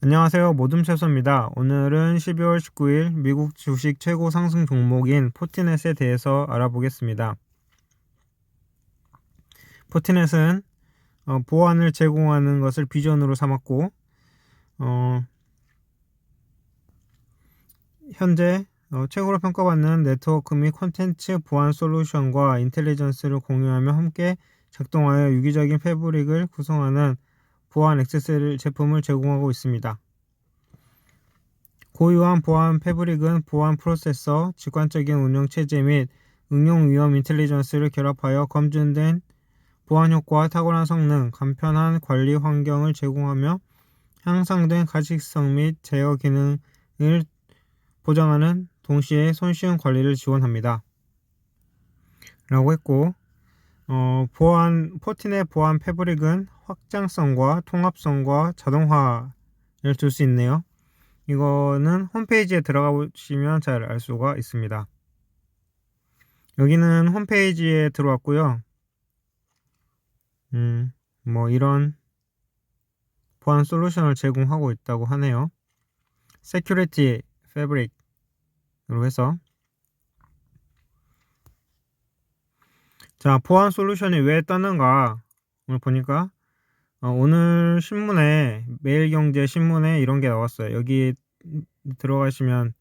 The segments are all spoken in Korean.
안녕하세요. 모둠채소입니다. 오늘은 12월 19일 미국 주식 최고 상승 종목인 포티넷에 대해서 알아보겠습니다. 포티넷은 어, 보안을 제공하는 것을 비전으로 삼았고, 어, 현재 어, 최고로 평가받는 네트워크 및 콘텐츠 보안 솔루션과 인텔리전스를 공유하며 함께 작동하여 유기적인 패브릭을 구성하는 보안 액세서리 제품을 제공하고 있습니다. 고유한 보안 패브릭은 보안 프로세서, 직관적인 운영 체제 및 응용 위험 인텔리전스를 결합하여 검증된 보안 효과와 탁월한 성능, 간편한 관리 환경을 제공하며 향상된 가식성 및 제어 기능을 보장하는 동시에 손쉬운 관리를 지원합니다. 라고 했고, 어, 보안, 포틴의 보안 패브릭은 확장성과 통합성과 자동화를 줄 수 있네요. 이거는 홈페이지에 들어가 보시면 잘 알 수가 있습니다. 여기는 홈페이지에 들어왔고요. 음, 뭐 이런 보안 솔루션을 제공하고 있다고 하네요. Security Fabric으로 해서 자, 보안 솔루션이 왜 떴는가 오늘 보니까 어, 오늘 신문에 매일경제 신문에 이런 게 나왔어요. 여기 들어가시면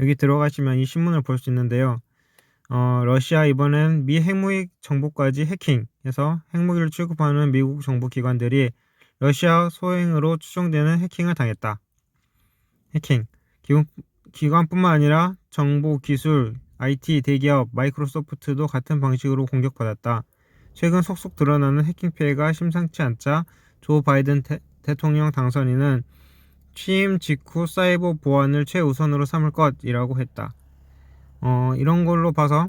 여기 들어가시면 이 신문을 볼 수 있는데요. 어, 러시아 이번엔 미 핵무기 정보까지 해킹해서 핵무기를 취급하는 미국 정부 기관들이 러시아 소행으로 추정되는 해킹을 당했다. 해킹. 기관뿐만 아니라 정보 기술, IT 대기업 마이크로소프트도 같은 방식으로 공격받았다. 최근 속속 드러나는 해킹 피해가 심상치 않자 조 바이든 대, 통령 당선인은 취임 직후 사이버 보안을 최우선으로 삼을 것이라고 했다. 어, 이런 걸로 봐서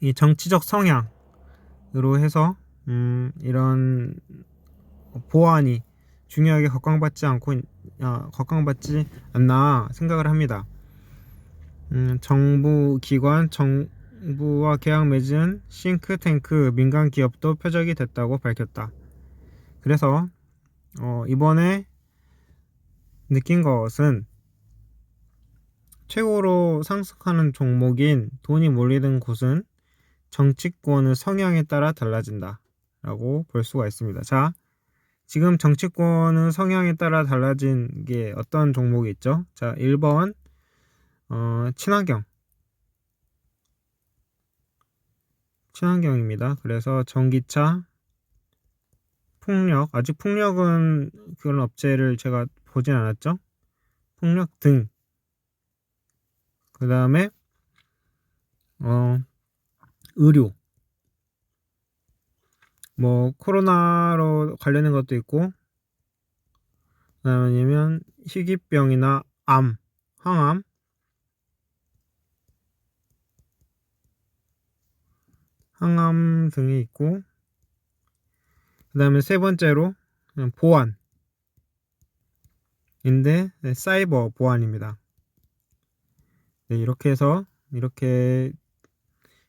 이 정치적 성향으로 해서 음, 이런 보안이 중요하게 각광받지 않고 어, 각광받지 않나 생각을 합니다. 음, 정부 기관 정부와 계약 맺은 싱크탱크 민간 기업도 표적이 됐다고 밝혔다. 그래서 어, 이번에 느낀 것은 최고로 상승하는 종목인 돈이 몰리는 곳은 정치권의 성향에 따라 달라진다. 라고 볼 수가 있습니다. 자, 지금 정치권의 성향에 따라 달라진 게 어떤 종목이 있죠? 자, 1번, 어, 친환경. 친환경입니다. 그래서 전기차, 풍력, 아직 풍력은 그런 업체를 제가 보진 않았죠? 풍력 등. 그 다음에, 어, 의료. 뭐, 코로나로 관련된 것도 있고, 그 아니면 희귀병이나 암, 항암, 항암 등이 있고 그 다음에 세 번째로 보안 인데 네, 사이버 보안입니다. 네, 이렇게 해서 이렇게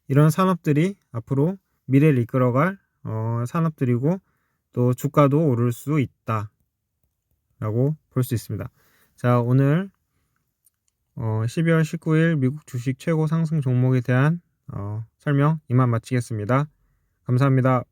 이런 산업들이 앞으로 미래를 이끌어갈 어, 산업들이고 또 주가도 오를 수 있다 라고 볼 수 있습니다. 자 오늘 어, 12월 19일 미국 주식 최고 상승 종목에 대한 어, 설명 이만 마치겠습니다. 감사합니다.